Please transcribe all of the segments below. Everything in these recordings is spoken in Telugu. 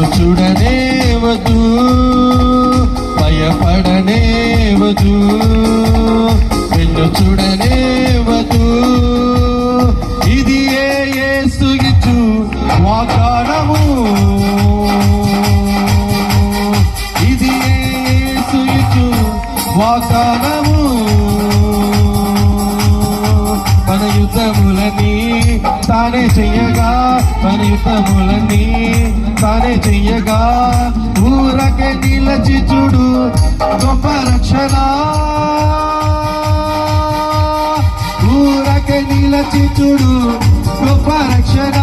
నిన్ను చూడనే వద్దు భయపడనే వద్దు నిన్ను చూడనే వద్దు ఇది ఏ సుగిచ్చు వాగ్దానము? ఇది ఏ సుగిచ్చు వాగ్దానము? మన తానే చెయ్యగా మన తానే చెయ్యగా. ఊరకే నిలచి చూడు గొప్ప రక్షణ. ఊరకే నిలచి చూడు గొప్ప రక్షణ.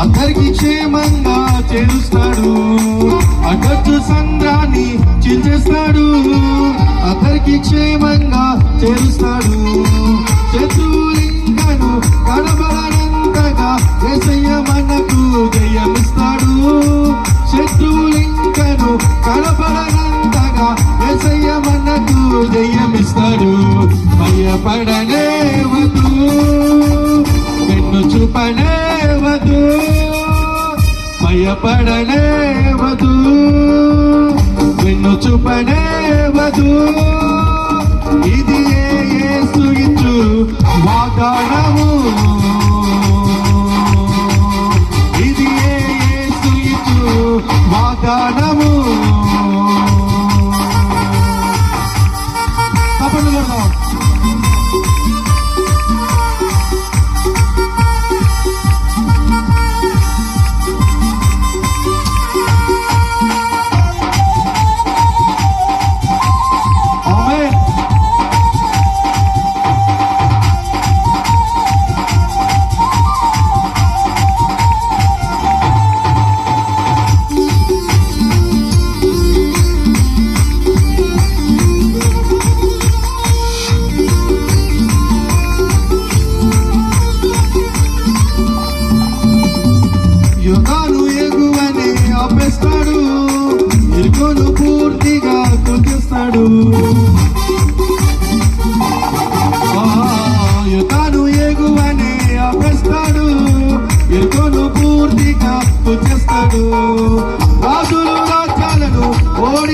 అందరికి క్షేమంగా చేరుస్తాడు. అడ్డొచ్చు సంద్రాన్ని చించేస్తాడు. అందరికి క్షేమంగా చేరుస్తాడు. శత్రువులింకను కనబడనంతగా ఏసయ్య మనకు జయమిస్తాడు. శత్రువులింకను కనబడనంతగా ఏసయ్య మనకు జయమిస్తాడు. భయపడని భయపడనే వదు నిన్ను చూపనే వదు ఇది యుగాలు ఎగువని ఆపేస్తాడు. ఇరుకోను పూర్తిగా కుదిస్తాడు యుగాలు ఎగువని ఆపేస్తాడు. ఇరుకోను పూర్తిగా కుదిస్తాడు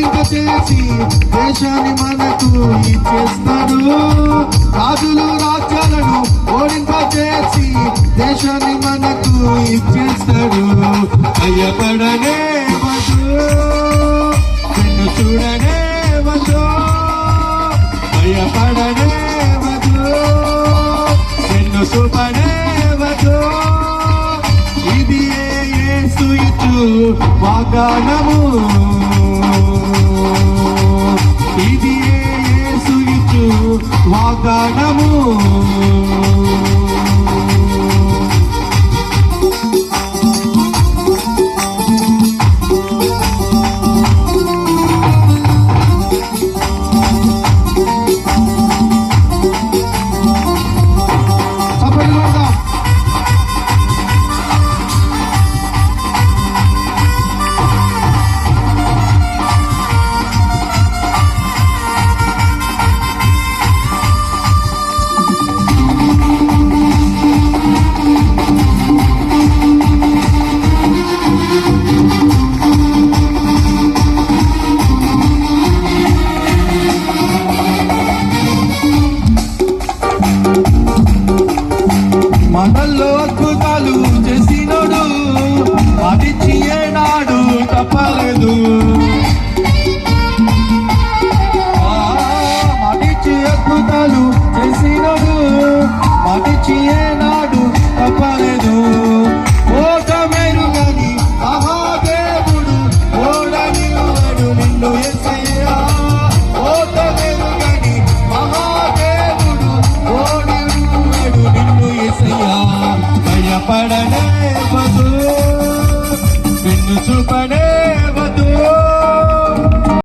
ఓడింక చేసి దేశాన్ని మనకు ఇచ్చేస్తాడు. రాజులు రాజ్యాలను ఓడింప చేసి దేశాన్ని మనకు ఇచ్చేస్తాడు. భయపడనే వదు నిన్ను చూడనే వదు భయపడనే వదు నిన్ను చూపనే వదు ఇది ఏ యేసు ఇచ్చు వాగ్దానము? Hallelujah.